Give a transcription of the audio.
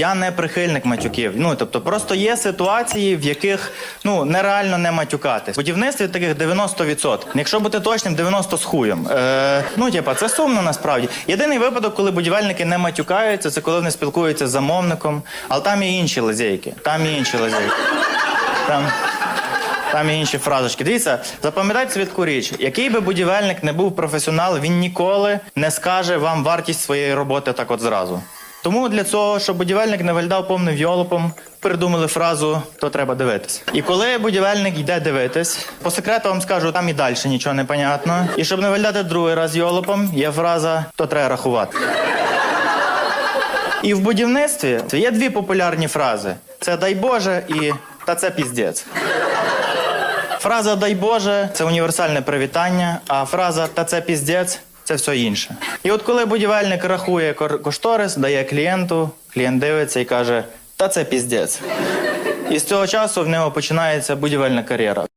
Я не прихильник матюків. Ну тобто, просто є ситуації, в яких ну нереально не матюкатись. В будівництві таких 90%. Якщо бути точним, 90 з хуєм. Е, ну, типа, це сумно насправді. Єдиний випадок, коли будівельники не матюкаються, це коли вони спілкуються з замовником. Але там є інші лазейки. Там є інші лазейки. Там. Там є інші фразочки. Дивіться, запам'ятайте собі річ. Який би будівельник не був професіонал, він ніколи не скаже вам вартість своєї роботи так от зразу. Тому для цього, щоб будівельник не виглядав повним йолопом, придумали фразу то треба дивитись. І коли будівельник йде дивитись, по секрету вам скажу, там і далі нічого не понятно. І щоб не виглядати другий раз йолопом, є фраза то треба рахувати. І в будівництві є дві популярні фрази: це дай Боже і та це піздець. Фраза дай Боже це універсальне привітання, а фраза та це піздець це все інше. І от коли будівельник рахує кошторис, дає клієнту, клієнт дивиться і каже: та це піздець. І з цього часу в нього починається будівельна кар'єра.